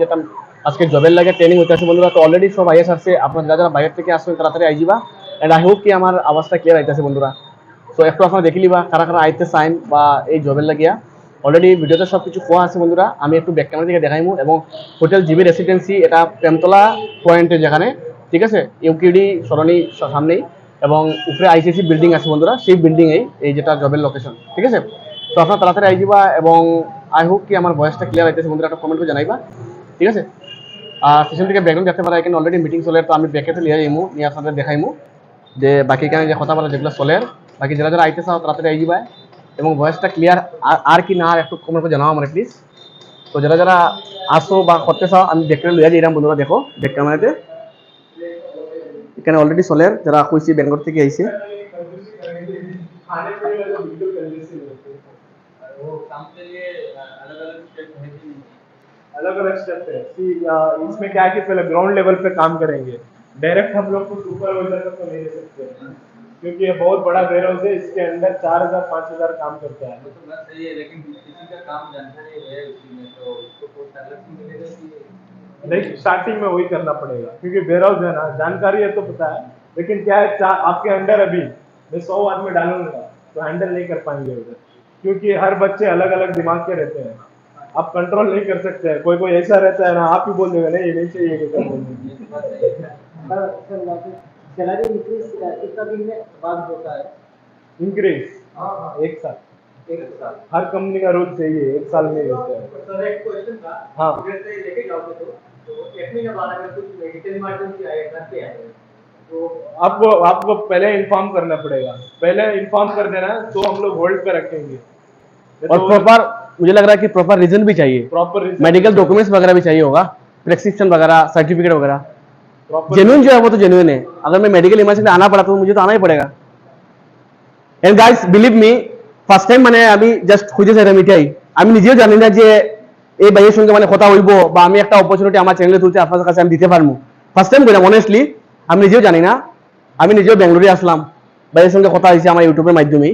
যেটা আজকে জবের লাগে ট্রেনিং হতে আছে বন্ধুরা। তো অলরেডি সব আইএস আসছে। আপনারা যারা যারা বাইরে থেকে আসবেন, তাড়াতাড়ি আইজিবা এন্ড আই হোপ কি আমার আওয়াজটা ক্লিয়ার আইতেছে বন্ধুরা। তো একটু আপনারা দেখে লিবা কারা কারা আইতে চাইন বা এই জবের লাগিয়া। অলরেডি ভিডিওতে সব কিছু কোয়া আছে বন্ধুরা। আমি একটু ব্যাক ক্যামেরা থেকে দেখাইমু এবং হোটেল জিবি রেসিডেন্সি এটা প্রেমতলা পয়েন্টে যেখানে। ঠিক আছে? ইউকিডি সরণি সামনেই। এবং উপরে আইসিসি বিল্ডিং আছে বন্ধুরা। সেই বিল্ডিংয়েই এই যেটা জবের লোকেশন ঠিক আছে? তো আপনারা তাড়াতাড়ি আইজিবা এবং আই হোপ কি আমার ভয়েসটা ক্লিয়ার আইতেছে বন্ধুরা। একটা কমেন্ট করে জানাইবা। ঠিক আছে আর পিছন থেকে ব্যাকগ্রাউন্ড দেখতে পারা এখানে অলরেডি মিটিং চলে তো আমি ব্যাকেতে নিয়ে যাইমু নিয়ে আপনাদের দেখাইমু যে বাকি এখানে যে কথা বলা যেগুলো চলে বাকি যারা যারা আইতে চাও তাড়াতাড়ি আই যাবে এবং ভয়েসটা ক্লিয়ার আর কি না আর একটু কমেন্ট করে জানাও আমার প্লিজ তো যারা যারা আসো বা করতে চাও আমি ব্যাকটা লইয়া যাই বন্ধুরা দেখো ব্যাক ক্যামেরাতে এখানে অলরেডি চলে যারা কইছি ব্যাঙ্গলোর থেকে আইছে ও কাম अलग अलग स्टेप है इसमें क्या है कि पहले ग्राउंड लेवल पे काम करेंगे। डायरेक्ट हम लोग कुछ सुपरवाइजर तक तो नहीं सकते। क्योंकि ये बहुत बड़ा वेयर हाउस है इसके अंदर चार हज़ार पाँच हज़ार काम करता है। तो सही है लेकिन किसी का काम जानकारी है उसी में तो उसको कोई सैलरी मिलेगा नहीं स्टार्टिंग में वही करना पड़ेगा। क्योंकि वेयर हाउस है ना जानकारी है तो पता है। लेकिन क्या है आपके अंडर अभी मैं सौ आदमी डालूँगा तो हैंडल नहीं कर पाएँगे उधर। क्योंकि हर बच्चे अलग अलग दिमाग के रहते हैं। आप कंट्रोल नहीं कर सकते हैं। कोई कोई ऐसा रहता है ना आप ही बोल देगा नहीं ये नहीं चाहिए कि कर तो सैलरी इंक्रीज है। हाँ? हाँ एक साल। एक साल। हर कंपनी का रूल चाहिए एक साल में होता है। सर एक क्वेश्चन था। हाँ। अगर से लेके जाओगे तो तो कुछ मेडिकल तो आपको आपको पहले इन्फॉर्म करना पड़ेगा। पहले इन्फॉर्म कर देना तो हम लोग होल्ड पे रखेंगे। और प्रॉपर मुझे लग रहा है कि प्रॉपर रीजन भी चाहिए प्रॉपर मेडिकल डॉक्यूमेंट्स वगैरह भी चाहिए होगा प्रेस्क्रिप्शन वगैरह सर्टिफिकेट वगैरह प्रॉपर जेन्युइन जो है वो तो जेन्युइन है अगर मैं मेडिकल इमरजेंसी आना पड़ा तो मुझे तो आना ही पड़ेगा and guys believe me first time মানে আমি জাস্ট খুঁজে চাইলাম এটাই আমি নিজেও জানি না যে এই ভাইয়ের সঙ্গে মানে কথা হইব বা আমি একটা অপরচুনিটি আমার চ্যানেলে তুলতে আপনার কাছে আমি দিতে পারবো ফার্স্ট টাইম বললাম অনেস্টলি আমি নিজেও জানি না আমি নিজেও বেঙ্গলোরে আসলাম ভাইয়ের সঙ্গে কথা হয়েছে আমার ইউটিউবের মাধ্যমেই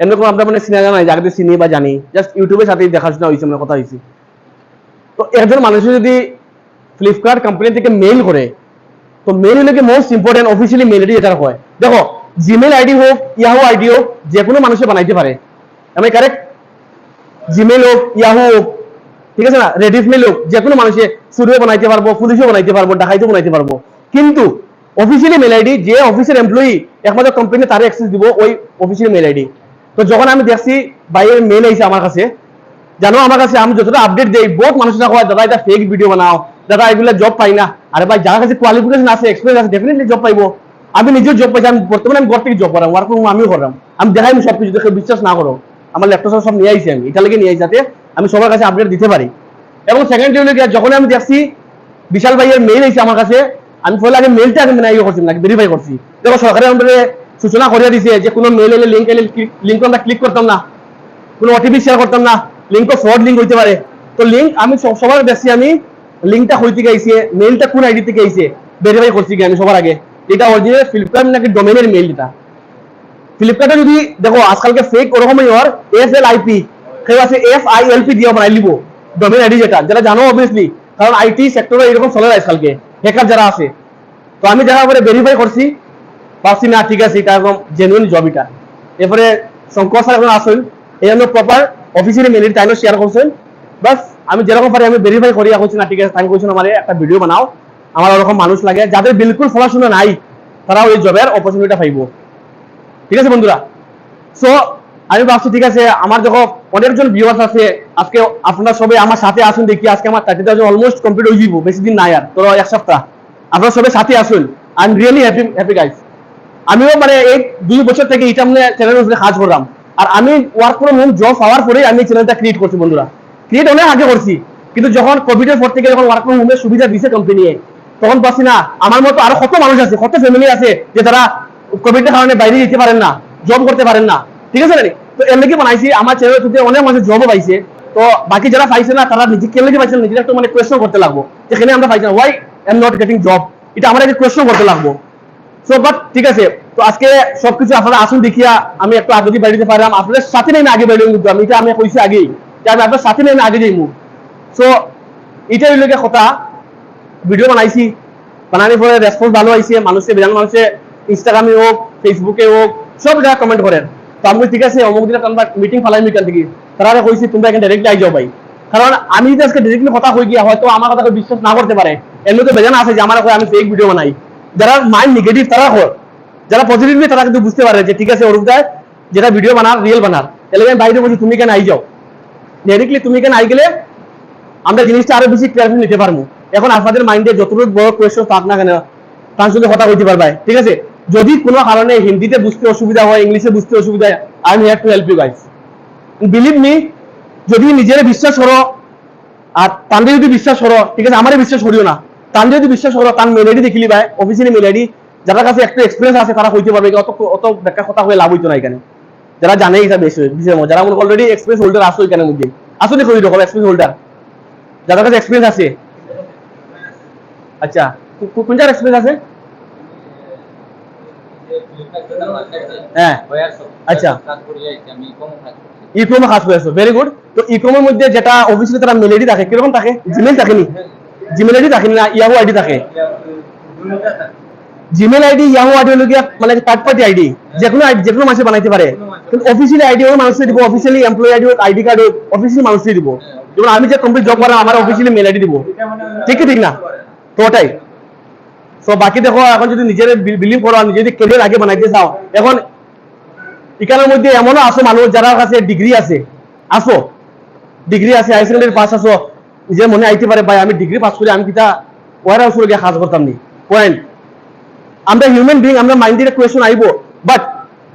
এরকম আপনার মানে সিনেমা জানা নাই, যাকে চিনি বা জানি। জাস্ট ইউটিউবের সাথেই দেখাশোনা হয়েছে মানে কথা হয়েছে তো একজন মানুষের যদি ফ্লিপকার্ট কোম্পানি থেকে মেইল করে, তো মেইল হলে কি most important officially mail ID যেটা হয়? দেখো জিমেল আইডি হোক ইয়াহু আইডি হোক যে কোনো মানুষে বানাইতে পারে। আমি কারেক্ট জিমেল হোক ইয়াহু হোক, ঠিক আছে না? রেডিফ মেল হোক যে কোনো মানুষে চুরিও বানাইতে পারব পুলিশও বানাইতে পারব ডাকাইতেও বানাইতে পারব। কিন্তু অফিসিয়ালি মেল আইডি যে অফিসের এমপ্লয়ি একমাত্র কোম্পানি তারে অ্যাক্সেস দিব, ওই অফিসিয়াল মেল আইডি তো যখন আমি দেখছি বাইরের মেল আইছে আমার কাছে, জানো আমার কাছে আমি যতটা আপডেট দেই, বহুত মানুষরা কয়, দাদা, এটা ফেক ভিডিও বানাও। দাদা, এগুলো জব পাই না। আরে ভাই, যার কাছে কোয়ালিফিকেশন আছে এক্সপিরিয়েন্স আছে ডেফিনেটলি জব পাইবো। আমি নিজেও জব পাইছি, আমি বর্তমানে আমি ঘর থেকে জব করাম ওয়ার্ক ফ্রম আমিও করাম। আমি দেখাই সব কিছু দেখে বিশ্বাস না করো। আমার ল্যাপটপ সব নিয়ে আইছি আমি এটা লেগে নিয়ে আইছি যাতে আমি সবার কাছে আপডেট দিতে পারি। এবং সেকেন্ড হলো যখন আমি দেখছি বিশাল ভাইয়ের মেইল আইছে আমার কাছে, আমি পয়লা আগে মেইলটা আমি মানে ইয়ে করছি না ভেরিফাই করছি। দেখো সরকারের আমাদের সূচনা করিয়া দিছে যে কোনো মেইল এলে লিঙ্ক এলে লিঙ্ক আমরা ক্লিক করতাম না। কোনো ওটিপি শেয়ার করতাম না। লিঙ্কও ফ্রড লিঙ্ক হইতে পারে। তো লিঙ্ক আমি সবার দেখছি আমি লিঙ্কটা থেকে আইছে মেইলটা কোন আইডি থেকে আইছে ভেরিফাই করছি কি আমি সবার আগে। এটা অরিজিনাল ফ্লিপকার্ট নাকি ডোমেনের মেইল এটা? ফ্লিপকার্টে যদি দেখো, আজকালকে ফেক ওরকমই হওয়ার এস এল আইপি কেউ আছে এফ আই এল পি দিয়ে বানাই লিব ডোমেন আইডি যেটা। যেটা জানো অবভিয়াসলি কারণ আইটি সেক্টরে এরকম চলে আজকালকে হ্যাকার যারা আছে। তো আমি যারা পরে ভেরিফাই করছি ভাবছি না, ঠিক আছে, এটা একদম জেনুইন জব এটা। এরপরে শঙ্কর স্যার এখন আসেন, এই জন্য প্রপার অফিসিয়ালি মেলির টাইমও শেয়ার করছেন। বাস আমি যেরকম পারি আমি ভেরিফাই করিয়া করছি না, ঠিক আছে তাই কইছেন আমার, একটা ভিডিও বানাও। আমার ওরকম মানুষ লাগে, যাদের বিলকুল পড়াশোনা নাই, তারাও এই জবের অপরচুনিটিটা পাইব। ঠিক আছে, বন্ধুরা? সো আমি ভাবছি, ঠিক আছে, আমার যখন অনেকজন ভিউয়ার্স আছে, আজকে আপনারা সবাই আমার সাথে আসুন, দেখি আজকে আমার থার্টি থাউজেন্ড অলমোস্ট কমপ্লিট হয়ে যাব বেশি দিন নাই আর তোর এক সপ্তাহ। আপনারা সবাই সাথে আসুন। I am really happy happy guys আমিও মানে এই দুই বছর থেকে এটা মানে চ্যানেলের উপরে কাজ করলাম। আর আমি ওয়ার্ক ফ্রম হোম জব পাওয়ার পরেই আমি চ্যানেলটা ক্রিয়েট করছি বন্ধুরা। ক্রিয়েট অনেক আগে করছি, কিন্তু যখন কোভিড এর পর থেকে যখন ওয়ার্ক ফ্রম হোমের সুবিধা দিছে কোম্পানি তখন পাচ্ছি না। আমার মতো আরও কত মানুষ আছে, কত ফ্যামিলি আছে যে তারা কোভিড এর কারণে বাইরে যেতে পারেন না জব করতে পারেন না। ঠিক আছে নানি তো এর লেগে বানাইছি? আমার চ্যানেল থেকে অনেক মানুষ জবও পাইছে। তো বাকি যারা পাইছে না, তারা নিজে কেন পাইছে নিজের একটু মানে কোয়েশ্চন করতে লাগবো। যেখানে আমরা পাইছি না why am not getting job এটা আমরা একটা কোয়েশ্চন করতে লাগবো। সো বাট ঠিক আছে। তো আজকে সবকিছু আপনারা আসুন দেখিয়া আমি একটু আগে দিয়ে বেরিয়ে পারলাম। আপনাদের সাথে নেই আগে বেরিয়ে কিন্তু আমি এটা আমি কইছি আগেই। আমি আপনার সাথে নেই আগে যাইমু। সো এটা হইল গিয়ে কথা। ভিডিও বানাইছি। বানানোর পরে রেসপন্স ভালো আইছে। মানুষে, বেজান মানুষে ইনস্টাগ্রামে হোক ফেসবুকে হোক, সব জায়গায় কমেন্ট করেন। তো আমি ঠিক আছে, অমুক দিনে তোমরা মিটিং ফালাই মিটান থেকে। তারা কইছি, তোমরা এখানে ডাইরেক্টলি আই যাও ভাই। কারণ আমি যদি আজকে ডাইরেক্টলি কথা কই গিয়া, হয়তো আমার কথা বিশ্বাস না করতে পারে। এর মধ্যে বেজান আছে যে, আমার আমি ফেক ভিডিও বানাই। যারা মাইন্ড নেগেটিভ তারা হয় যারা পজিটিভলি তারা কিন্তু বুঝতে পারে যে ঠিক আছে অরূপদায় যেটা ভিডিও বানার রিয়েল বানার। এলে আমি বাইরে বলছি তুমি কেন আই যাও? ডাইরেক্টলি তুমি কেন আই গেলে, আমরা জিনিসটা আরও বেশি ক্লিয়ারলি নিতে পারব। এখন আপনাদের মাইন্ডে যতটুকু বড় কোয়েশ্চন থাক না কেন, তার কথা বলতে পারবে। ঠিক আছে? যদি কোনো কারণে হিন্দিতে বুঝতে অসুবিধা হয়, ইংলিশে বুঝতে অসুবিধা হয় I am here to help you guys believe me যদি নিজের বিশ্বাস করো, আর তান্ডে যদি বিশ্বাস করো, ঠিক আছে আমারে বিশ্বাস করিও না। তান্ডে যদি বিশ্বাস করো তার মেল আইডি দেখিলি ভাই অফিসিয়ালি মেল আইডি যারা কাছে একটু এক্সপিরিয়েন্স আছে, তারা কইতে পারবে অত অত ব্যাখ্যা কথা হয়ে লাভ হইতো না এখানে। যারা জানে এটা বেশি বিষয় যারা অলরেডি এক্সপিরিয়েন্স হোল্ডার আসো এখানে মধ্যে আসলে করি রকম এক্সপিরিয়েন্স হোল্ডার যাদের কাছে এক্সপিরিয়েন্স আছে। আচ্ছা কোন যার এক্সপিরিয়েন্স আছে? হ্যাঁ। আচ্ছা। আমি কম কাজ করছি। ভেরি গুড তো ই কমের মধ্যে যেটা অফিসিয়ালি তারা মেল আইডি থাকে কীরকম থাকে জিমেল থাকে নি জিমেল আইডি থাকে না ইয়াহু আইডি থাকে? জিমেল আইডি ইয়াহু আইডি হলো মানে থার্ড পার্টি আইডি যে কোনো যে কোনো মানুষ বানাইতে পারে। কিন্তু অফিসিয়ালি আইডি হোক মানুষকে দিব অফিসিয়ালি এমপ্লয়ি আইডি হোক আইডি কার্ড হোক মানুষকে দিব। যেমন আমি যে কমপ্লিট জব করাম আমার অফিসিয়ালি মেল আইডি দিব। ঠিক ঠিক না? তো ওটাই। তো বাকি দেখো, এখন যদি নিজের বিলিভ করো আর যদি কেরিয়ার আগে বানাইতে চাও, এখন এখানের মধ্যে এমনও আসো মানুষ যারা কাছে ডিগ্রি আছে। আসো। ডিগ্রি আছে হাই সেকেন্ডারি পাস আসো। নিজের মনে আইতে পারে, ভাই, আমি ডিগ্রি পাস করে, আমি কিতা ওয়ার হাউস গিয়ে কাজ করতাম নি? পয়েন্ট আমরা হিউম্যান বিং আমরা মাইন্ডের কোয়েশন আইবো বাট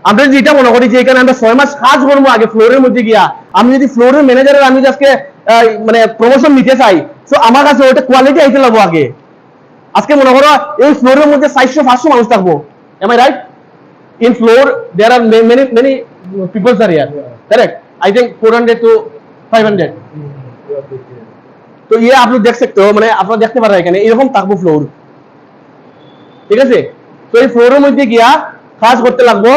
আমরা যদি এটা মনে করি যে এখানে আমরা ছয় মাস কাজ করব আগে ফ্লোরের মধ্যে গিয়া, আমি যদি ফ্লোরের ম্যানেজারের আমি আজকে মানে প্রমোশন নিতে চাই তো আমার কাছে ওটা কোয়ালিটি আইতে লাগবো আগে। আজকে মনে করো, এই ফ্লোরের মধ্যে চারশো, পাঁচশো মানুষ থাকব। Am I right in floor, there are ma- many many people are here I i think 400 to 500 तो ये आप लोग देख सकते हो মানে আপনারা দেখতে পারেন এখানে এরকম থাকবো ফ্লোর ঠিক আছে তো এই ফ্লোরের মধ্যে গিয়া কাজ করতে লাগবো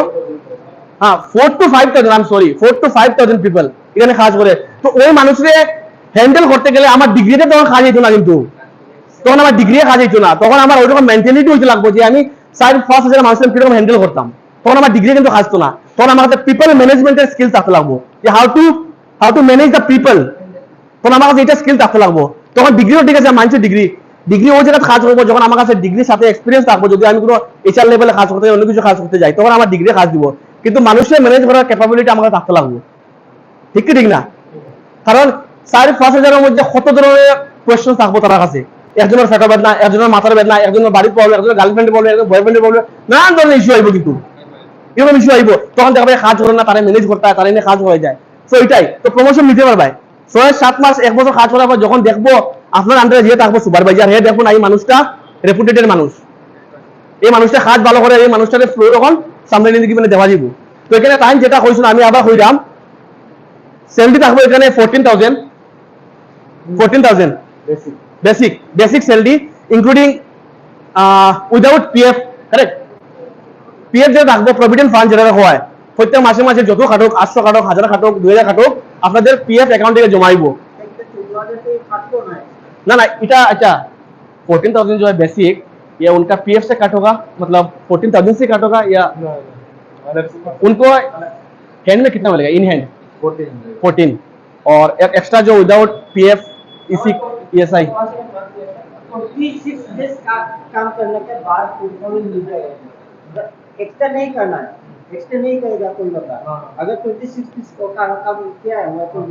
হ্যাঁ four to five thousand I sorry four to five thousand people এখানে কাজ করে তো ওই মানুষরে হ্যান্ডেল করতে গেলে আমার ডিগ্রিতে তখন কাজ হইতো না কিন্তু তখন আমার ডিগ্রি কাজ হইতো না তখন আমার ওইরকম মেন্টালিটি হইতে লাগবো যে আমি সাইড ফার্স্ট হাজার মানুষের কিরকম হ্যান্ডেল করতাম তখন আমার ডিগ্রি কিন্তু কাজতো না তখন আমার কাছে পিপল ম্যানেজমেন্টের স্কিল থাকতে লাগবো যে how to how to manage the people তখন আমার কাছে এটা স্কিল থাকতে লাগবো। তখন ডিগ্রিও ঠিক আছে, মানছি ডিগ্রি ডিগ্রি ওই জায়গায় কাজ করব, যখন আমার কাছে ডিগ্রির সাথে এক্সপিরিয়েন্স থাকব, যদি আমি কোনো এইচআর লেভেলে কাজ করতে অন্য কিছু কাজ করতে যাই, তখন আমার ডিগ্রি কাজ দিব। কিন্তু মানুষের ম্যানেজ করার ক্যাপাবিলিটি আমার থাকতে লাগবো। ঠিক কি, ঠিক না? কারণ চার, পাঁচ হাজারের মধ্যে কত ধরনের কোয়েশ্চন থাকব তার কাছে? একজনের ফেটা বেদনা, একজনের মাথার বেদনা, একজনের বাড়ির প্রবলেম একজনের গার্লফ্রেন্ডের প্রবলেম একজন বয়ফ্রেন্ডের প্রবলেম নানান ধরনের ইস্যু আইব কিন্তু। এরকম ইস্যু আইব। তখন দেখবে কাজ করে না, তারা ম্যানেজ করতে হয় তারা এনে কাজ হয়ে যায়। তো এটাই। তো প্রমোশন নিতে পারবে। ছয় সাত মাস এক বছর কাজ করার পর যখন দেখব আপনার আন্ডারে যে থাকব সুপারভাইজার হ্যাঁ দেখুন এই মানুষটা রেপুটেটেড মানুষ এই মানুষটা কাজ ভালো করে এই মানুষটাকে এখন সামনে নিয়ে মানে দেওয়া দিব। তো এখানে টাইম যেটা কইস আমি আবার হইলাম স্যালারি থাকব এখানে fourteen thousand fourteen thousand basic basic salary including without PF correct PF যেটা থাকব প্রভিডেন্ট ফান্ড যেটা হয় প্রত্যেক মাসে মাসে যত খাটুক আটশো খাটুক হাজার খাটুক দুই হাজার খাটুক আপনাদের পিএফ অ্যাকাউন্ট থেকে জমাইব ना ना इटा अच्छा फोर्टीन थाउजेंड जो है बेसिक ये उनका पीएफ से कट होगा मतलब फोर्टीन थाउजेंड से कट होगा या उनको हैंड में कितना मिलेगा इन हैंड फोर्टीन और एक एक्स्ट्रा जो विदाउट पीएफ इसी ई एस आई काम करने के बाद परफॉर्मेंस मिल जाएगा एक्स्ट्रा नहीं करना है एक्स्ट्रा नहीं करेगा कोई बंदा। हाँ। अगर ट्वेंटी सिक्स पीस का काम किया है हुआ तो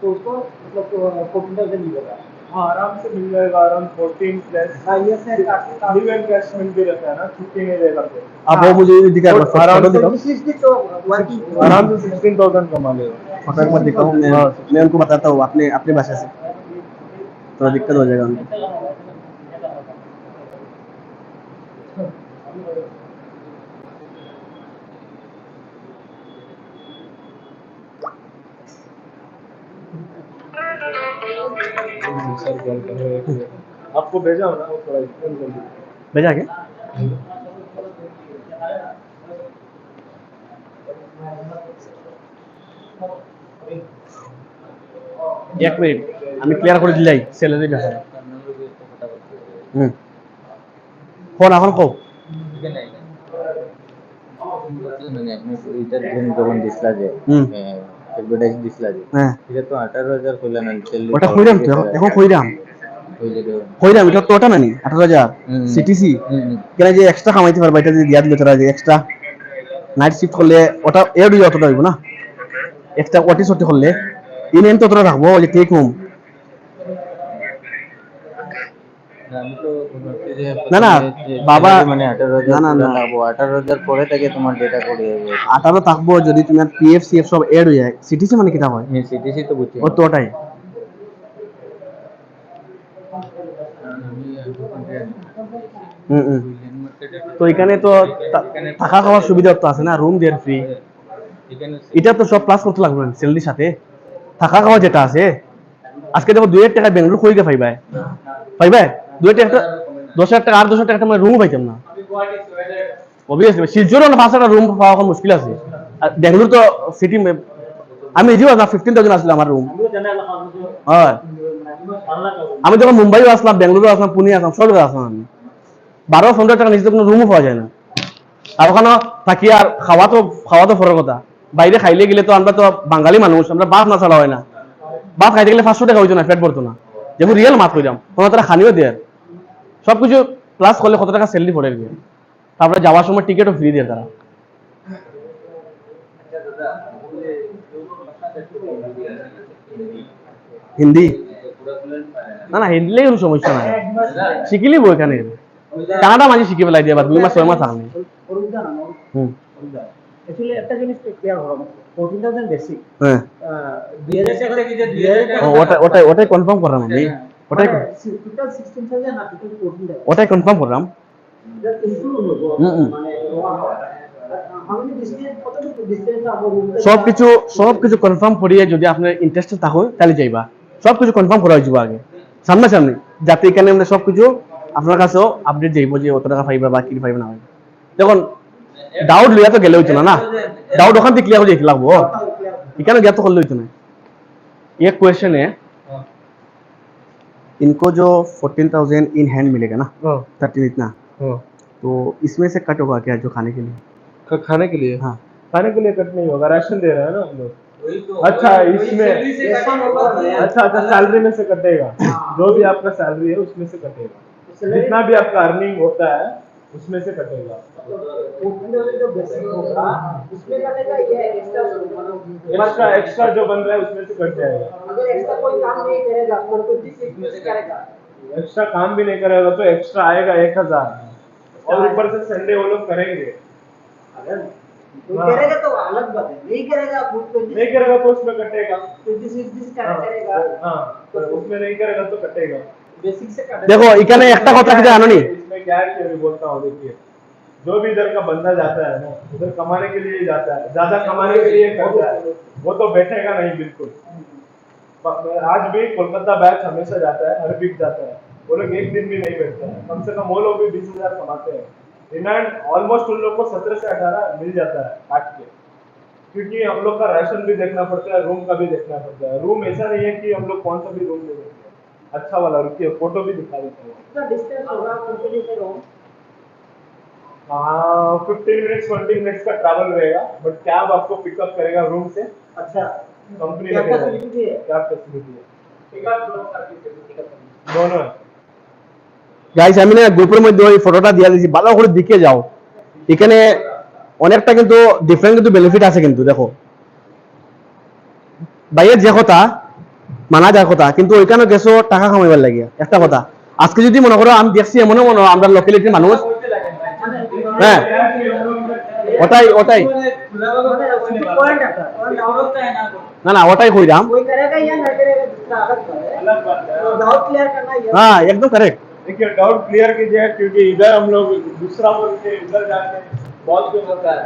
तो उसको मतलब फोर्टीन थाउज़ेंड मिलेगा। हाँ आराम से मिल जाएगा अराउंड फोर्टीन प्लस हाँ ये सर लीव एनकैशमेंट भी रहता है ना छुट्टी नहीं देगा फिर आप वो मुझे दिखा और आराम से ट्वेंटी सिक्स तो वर्किंग आराम से सिक्सटीन थाउज़ेंड कमा लेगा फ़ोटो मत दिखाओ मैं मैं उनको बताता हूँ अपने अपने भाषा से। थोड़ा दिक्कत हो जाएगा उनको। आपको भेजा हो ना वो थोड़ा एक्सप्लेन कर दीजिए भेजा के এক মিনিট আমি ক্লিয়ার করে দিলাই স্যালারি ব্যাপারে ফটাফট করে দেবে। হুম ফোন এখন কও এখানে এখানে। মানে আপনি এটার জন্য যখন দিছিলা যে হুম। অ্যাডভার্টাইজ দিছিলা যে? হ্যাঁ। এটা তো আঠারো হাজার কইলা না ওটা কইরাম তো এখন- কইরাম। কইরাম এটা তো ওটা নানি আঠারো হাজার হুম। সিটিসি কেন যে এক্সট্রা কামাইতে পারবা এটা যদি দিয়া দিলে তোরা যে এক্সট্রা নাইট শিফট করলে ওটা এর দিয়ে অতটা হইব না? এক্সট্রা ওটি সটি করলে ইনেন তো তোরা রাখব যে টেক হোম না, তো ভাবছি না, না, বাবা- মানে আঠারো হাজার না, না, না। আঠারো হাজার পরে থেকে তোমার ডেটা করে যাবে আঠারো থাকব যদি তোমার পিএফ সিএফ সব এড হয়ে যায়। সিটিসি মানে কিতা হয়? সিটিসি তো বুঝছি। ও তো ওটাই। আমি হুম হুম। ল্যান্ড মার্কেটে তো এখানে তো থাকা খাওয়ার সুবিধা তো আছে না রুম দেয়ার ফ্রি এখানে এটা তো সব প্লাস করতে লাগবে স্যালারির সাথে। থাকা খাওয়া যেটা আছে। আজকে দেখো দুই হাজার টাকা বেঙ্গলোর কই গে পাইবাই পাইবাই দুই হাজার টাকা দশ হাজার টাকা আর দশ হাজার টাকা মানে রুমও পাইতাম না। অবভিয়াসলি শিলচরও না পাঁচ একটা রুম পাওয়া এখন মুশকিল আছে। আর বেঙ্গলোর তো সিটি আমি নিজেও আসলাম ফিফটিন থাউজেন্ড আসলে আমার রুম হয়। আমি যখন মুম্বাইও আসলাম বেঙ্গলোরও আসলাম পুনে আসলাম সব জায়গায় আসলাম আমি। বারো পনেরো টাকা নিচে কোনো রুমও পাওয়া যায় না। আর ওখানে থাকি আর খাওয়া তো খাওয়া তো ফরের কথা। বাইরে খাইলে গেলে তো আমরা তো বাঙালি মানুষ আমরা বাপ না ছাড়া হয় না। বাপ খাইতে গেলে পাঁচশো টাকা হইতো না পেট ভরতো না। যেমন রিয়েল মাত কইরাম কোনো তারা খানিও দেয় সব কিছু প্লাস করলে কত টাকা স্যালারি পড়ে গিয়ে? তারপরে যাওয়ার সময় টিকিটও ফ্রি দিয়ে তারা। হিন্দি? না না হিন্দি কোনো সমস্যা নাই। শিখিলি বই এখানে? কানাডা মাঝে শিখে পেলাই দিয়ে দুই মাস ছয় মাস আনলি একটা জিনিস হ্যাঁ। ওটাই কনফার্ম করা মানে। ওটাই কনফার্ম করলাম। সব কিছু সব কিছু কনফার্ম করিয়ে যদি আপনার ইন্টারেস্ট থাকো তাহলে যাইবা। সব কিছু কনফার্ম করা হয়ে আগে। সামনাসামনি যাতে এখানে আমরা সব কিছু আপনার কাছেও আপডেট যাইব যে অত টাকা পাইবা বা কি পাইবা না দেখুন ডাউট লইয়া তো গেলে হইতো না না? ডাউট ওখান থেকে ক্লিয়ার হয়ে লাগবো। এখানে জ্ঞাত করলে হইতো না। এক কোয়েশনে इनको जो फोर्टीन थाउज़ेंड इन हैंड मिलेगा ना? थर्टीन इतना। तो इसमें से कट होगा क्या जो खाने के लिए? खाने के लिए? हाँ। खाने के लिए कट नहीं होगा राशन दे रहे हैं ना हम लोग। तो। अच्छा इसमें अच्छा अच्छा सैलरी में से कटेगा जो भी आपका सैलरी है उसमें से कटेगा जितना भी आपका अर्निंग होता है उसमें से कटेगा 14000 जो बेसिक होगा उसमें कटेगा ये एक्स्ट्रा एक्स्ट्रा एक्स्ट्रा जो बन रहा है उसमें से कट जाएगा अगर एक्स्ट्रा कोई काम नहीं करेगा तो कुछ भी करेगा एक्स्ट्रा काम भी नहीं करेगा तो एक्स्ट्रा आएगा एक हजार और ऊपर से संडे वो लोग करेंगे अगर कोई करेगा तो अलग बात है नहीं करेगा खुद को नहीं करेगा तो उसमें कटेगा 26 दिस हाँ करेगा हाँ, तो उसमें नहीं करेगा तो कटेगा बेसिक से कटेगा देखो এখানে একটা কথা কি জানো নি इसमें क्या है कि बोलता हूँ। देखिए जो भी इधर का बंदा जाता है ना, उधर कमाने के लिए जाता है, ज़्यादा कमाने के लिए करता है, वो तो बैठेगा नहीं बिल्कुल। आज भी कोलकाता बैच हमेशा जाता है, हर वीक जाता है। वो लोग एक दिन भी नहीं बैठते हैं। कम से कम वो लोग भी बीस हज़ार कमाते हैं। डिमांड ऑलमोस्ट उन लोग को सत्रह से अठारह मिल जाता है काट के। क्योंकि हम लोग का राशन भी देखना पड़ता है रूम का भी देखना पड़ता है। रूम ऐसा नहीं है कि हम लोग कौन सा भी रूम ले अच्छा वाला रुकिए फोटो भी दिखा देता हूँ कितना डिस्टेंस होगा कंपनी से room fifteen minutes twenty minutes का ट्रैवल रहेगा बट कैब आपको पिकअप करेगा रूम से अच्छा कंपनी क्या लगेगा फैसिलिटी है कैब फैसिलिटी है दोनों है গাইস আমি না গ্রুপের মধ্যে ওই ফটোটা দিয়ে দিয়েছি ভালো করে দিকে যাও এখানে অনেকটা কিন্তু ডিফারেন্ট কিন্তু বেনিফিট আছে কিন্তু দেখো বাইরের যে কথা মানা যায় কথা কিন্তু ওইখানে গেছো টাকা কামাইবার লাগে একটা কথা আজকে যদি মনে করো আমি দেখছি এমনও মনে হয় আমরা লোকালিটির মানুষ হ্যাঁ ওটাই ওটাই पॉइंट आता है না না ওটাই কইরাম कोई करेगा या ना करेगा दूसरा अलग बात है अलग बात है तो डाउट क्लियर करना ये হ্যাঁ একদম কারেক্ট देखिए डाउट क्लियर कीजिए क्योंकि इधर हम लोग दूसरा बोल के इधर जाके बहुत कुछ होता है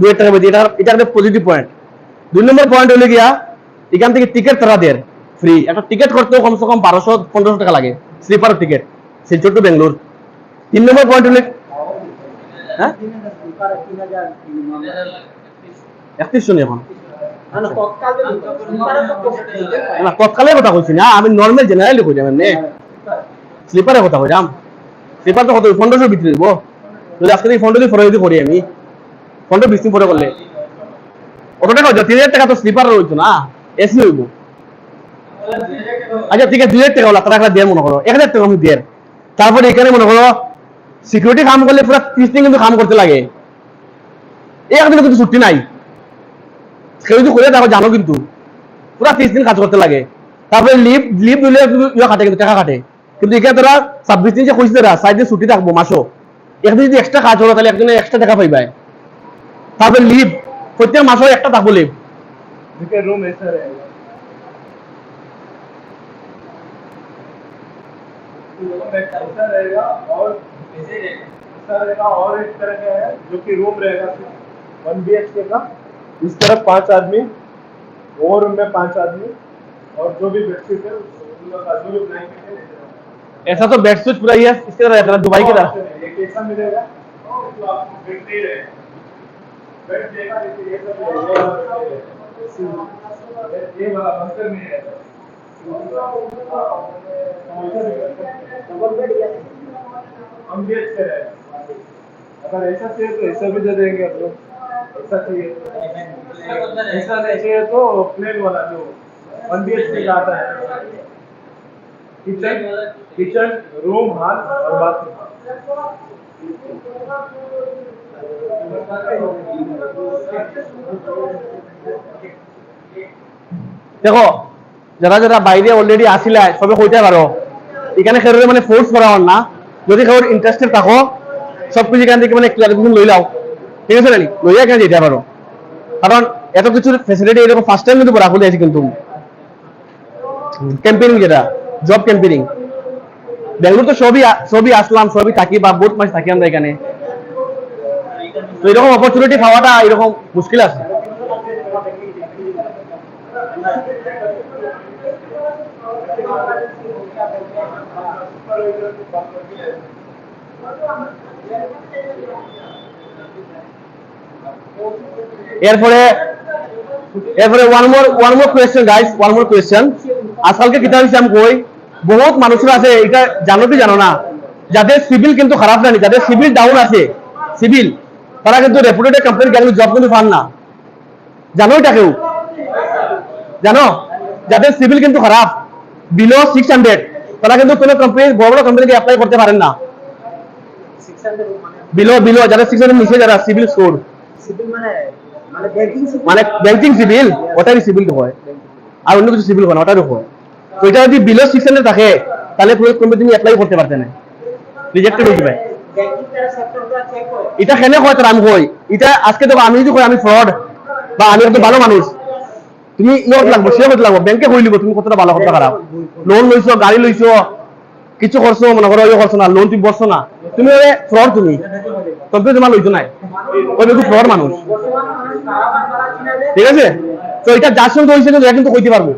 দু টাকা বেশি। এটা এটা একটা পজিটিভ পয়েন্ট দুই নম্বর পয়েন্ট হলে গিয়া, এখান থেকে টিকিট তারা দেয় ফ্রি একটা টিকিট করতেও কমসে কম বারোশো, পনেরোশো টাকা লাগে sleeper ticket Silchar to Bangalore. তিন নম্বর পয়েন্ট হলে হ্যাঁ? এখন। কথা আমি নর্মাল জেনারেলি কই যাবেন স্লিপারের কথা কইলাম স্লিপার তো কত পনেরোশোর ভিতরে দিব যদি আজকে থেকে পনেরো করি আমি। দিন করলে কত টাকা তিন টাকা তো স্লিপার না। এসি হইব আচ্ছা ঠিক আছে, দুই হাজার টাকা দিয়ে মনে করো এক হাজার টাকা আমি দিয়ে। তারপরে এখানে মনে করো সিকিউরিটি কাম করলে পুরো দিন কিন্তু কাম করতে লাগে। কিন্তু ছুটি নাই। কেউ যদি করে দেখো জানো কিন্তু। পুরা ত্রিশ দিন কাজ করতে লাগে। তারপরে লিভ লিভ দিলে ইয়ে কাটে কিন্তু, টাকা কাটে। কিন্তু এখানে তোরা ছাব্বিশ দিন যে কইছে তোরা সাইড দিয়ে ছুটি থাকব মাসও একদিন যদি এক্সট্রা কাজ হলো, তাহলে একদিনে এক্সট্রা টাকা পাইবাই তারপরে লিভ প্রত্যেক মাসও একটা থাকবো লিভ देखिए रूम ऐसा रहेगा रूम ऐसा रहेगा और ऐसे ही रहेगा ऐसा रहेगा और एक तरह का है जो कि रूम रहेगा वन बी एच के का इस तरफ पांच आदमी वो रूम में पांच आदमी और जो भी बेडशीट है उन लोग का जो भी ब्लैंकेट है ऐसे रहेगा। ऐसा तो बेड सूट पूरा ये इसके तरह रहता है दुबई की तरह एक ऐसा मिलेगा जो आपको बेड नहीं रहेगा बेड देगा लेकिन हम भी अच्छे रहेगा अगर ऐसा चाहिए तो ऐसा भी दे देंगे आप लोग ऐसा चाहिए ऐसा नहीं चाहिए तो प्लेन वाला जो वन बी एच का आता है किचन किचन रूम हॉल और बाथरूम দেখো, যারা যারা বাইরে অলরেডি আসিলা সবে কইতে পারো। এখানে খেরোরে মানে ফোর্স করা হন না। যদি খেরোর ইন্টারেস্টেড থাকো, সব কিছু এখান থেকে মানে ক্লারিফিকেশন লই লাও ঠিক আছে নানি লইয়া এখানে যেতে পারো। কারণ এত কিছু ফেসিলিটি এরকম ফার্স্ট টাইম কিন্তু রাখলে আছে কিন্তু। ক্যাম্পেইনিং যেটা জব ক্যাম্পেইনিং বেঙ্গলোর তো সবই সবই আসলাম, সবই থাকি বা বহুত মাস থাকি আমরা এখানে। তো এরকম অপরচুনিটি পাওয়াটা এরকম মুশকিল আছে। এরপরে এরপরে one more one more question guys one more question আজকালকে কিতাব হিসাব কই? বহুত মানুষের আছে এটা জানো কি জানো না? যাদের সিভিল কিন্তু খারাপ জানি, যাদের সিভিল ডাউন আছে সিভিল তারা কিন্তু রেপুটেড কোম্পানির গ্যাং জব কিন্তু পান না। জানো এটা কেউ? জানো? যাদের সিভিল কিন্তু খারাপ বিলো সিক্স হান্ড্রেড তারা কিন্তু কোনো কোম্পানি বড় বড় কোম্পানিকে অ্যাপ্লাই করতে পারেন না। বিলো বিলো যারা সিক্স হান্ড্রেড নিচে যারা সিভিল স্কোর মানে ব্যাংকিং সিভিল ওটারই সিভিল হয়। আর অন্য কিছু সিভিল হয় না, ওটারও হয়। তো এটা যদি বিলো সিক্স হান্ড্রেড থাকে, তাহলে কোনো কোম্পানি অ্যাপ্লাই করতে পারতে না। রিজেক্টেড হয়ে যাবে। এটা কেন হয় তার আমি কই এটা আজকে দেখো আমি যদি কই আমি ফ্রড বা আমি একটু ভালো মানুষ, তুমি ইয়ে লাগবো সে হতে লাগবো ব্যাংকে কই লিব তুমি কতটা ভালো কতটা খারাপ লোন লইছো গাড়ি লইছো কিছু করছ মনে করো ইয়ে করছ না লোন তুমি বসছো না। তুমি ফ্রড তুমি। কোম্পানি তোমার লইছো নাই? ওই দেখো ফ্রড মানুষ ঠিক আছে? তো এটা যার সঙ্গে হয়েছে এরা কিন্তু কইতে পারব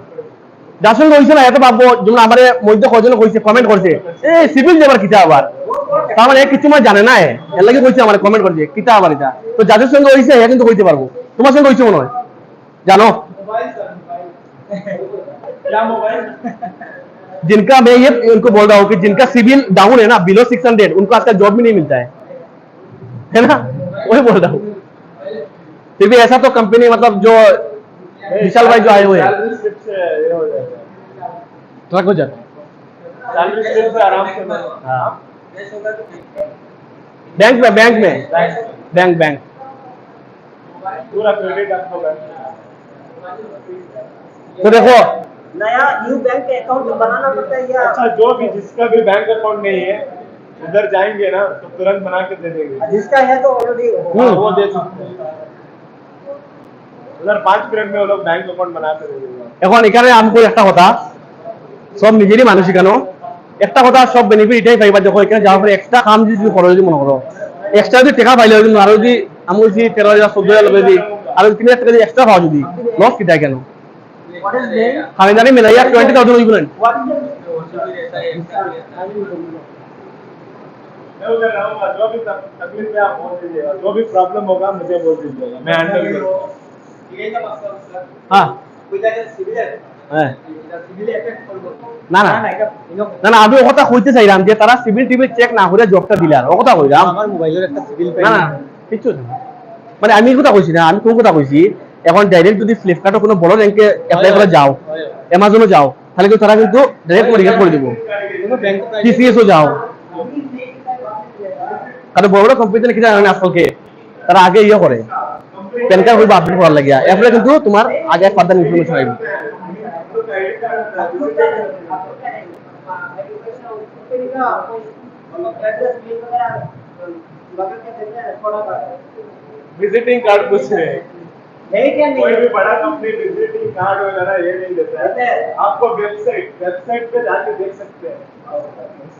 যার সঙ্গে হয়েছে না এত ভাববো যেমন আমার মধ্যে কজন কইছে কমেন্ট করছে এ সিভিল যাবার কিতা আবার তার মানে এ কিছু মানে জানে না এ। এর লাগে কইছে আমার কমেন্ট করছে কিতা আবার এটা তো যাদের সঙ্গে হয়েছে এ কিন্তু কইতে পারবো তোমার সঙ্গে হয়েছে মনে হয় জানো मोबाइल सर मोबाइल क्या मोबाइल जिनका मैं ये उनको बोल रहा हूँ कि जिनका सिविल डाउन है ना बिलो सिक्स हंड्रेड उनको आजकल जॉब भी नहीं मिलता है है ना वही बोल रहा हूँ फिर भी ऐसा तो कंपनी मतलब जो विशाल भाई जो आए हुए हैं ट्रक हो जाता है सैलरी स्लिप से आराम से मिलेगा। हाँ कैसे होगा तो ठीक है बैंक में बैंक में बैंक बैंक पूरा क्रेडिट आपको बैंक में। तो देखो नया न्यू बैंक अकाउंट बनाना पड़ता है या अच्छा जो भी जिसका भी बैंक अकाउंट नहीं है उधर जाएंगे ना तो तुरंत बना के दे देंगे जिसका है तो ऑलरेडी हम्म। हाँ, वो दे सकते हैं उधर पाँच मिनट में वो लोग बैंक अकाउंट बना के दे देंगे এখন এখানে আমি কই একটা কথা সব নিজেরই মানুষ এখানেও একটা কথা সব বেনিফিট এটাই পাইবা দেখো এখানে যাওয়ার পরে এক্সট্রা কাম যদি করো যদি মনে করো। এক্সট্রা যদি টেকা পাইলে হয় আরও যদি আমি যদি তেরো হাজার চোদ্দ হাজার লোক যদি আরও তিন হাজার টাকা যদি এক্সট্রা পাওয়া যদি লস কিটা কেন আমি জানি মেলাইয়া টোয়েন্টি থাউজেন্ড হইব जो भी হ্যাঁ। হ্যাঁ। হ্যাঁ। পূজাকে সিভিল হ্যাঁ সিভিল না না না না আমি ও কথা কইতে চাইলাম যে তারা সিভিল টিভিল চেক না করে জবটা দিলার ও কথা কইলাম। আমার মোবাইলের একটা সিভিল না না কিচ্ছু মানে আমি কথা কইছি না আমি কোন কথা কইছি এখন ডাইরেক্ট যদি ফ্লিপকার্টে কোনো বড় র্যাঙ্কে অ্যাপ্লাই করে যাও অ্যামাজনে যাও তাহলে কিন্তু তারা কিন্তু ডাইরেক্ট পরীক্ষা করে দিব। টিসিএসও যাও। কারণ বড় বড় কোম্পানিতে কি জানেন আজকালকে? তারা আগে ইয়ে করে। প্যান কার্ড হইব আপডেট করার লাগিয়া। এরপরে কিন্তু তোমার আগে ফার্দার ইনফরমেশন আইব। विजिटिंग कार्ड पूछ रहे हैं नहीं क्या कोई भी बड़ा कंपनी विजिटिंग कार्ड वगैरह ये नहीं देता है। है। आपको वेबसाइट वेबसाइट पे जाके देख सकते हैं।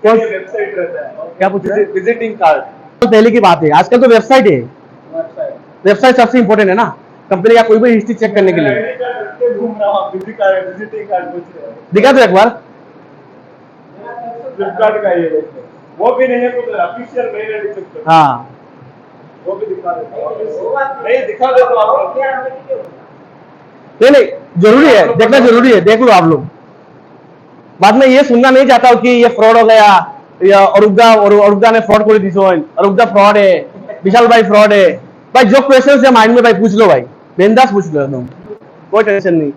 वेबसाइट रहता है। क्या पूछ रहे हैं? विजिटिंग कार्ड तो पहले की बात है आजकल तो वेबसाइट है। वेबसाइट सबसे इम्पोर्टेंट है ना। कंपनी का कोई भी हिस्ट्री चेक करने के लिए। दिखा दो एक बार। फ्लिपकार्ट का ये वो भी नहीं है तो ऑफिशियल मेल आईडी चेक हाँ। वो भी दिखा हूँ नहीं दिखा दे तो आप नहीं नहीं ज़रूरी है देखना ज़रूरी है देख लो आप लोग। बाद में ये सुनना नहीं चाहता हूँ कि ये फ्रॉड हो गया या अरुग्धा और अरुग्धा ने फ्रॉड कर दी सोन अरुग्धा फ्रॉड है विशाल भाई फ्रॉड है। भाई जो क्वेश्चन है माइंड में भाई पूछ लो भाई। बिंदास पूछ लो तुम कोई टेंशन नहीं।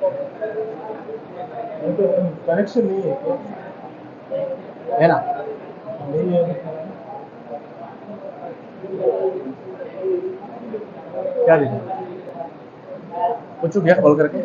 तो कनेक्शन नहीं है क्या? है ना? नहीं है। क्या दे कुछ गया कॉल करके?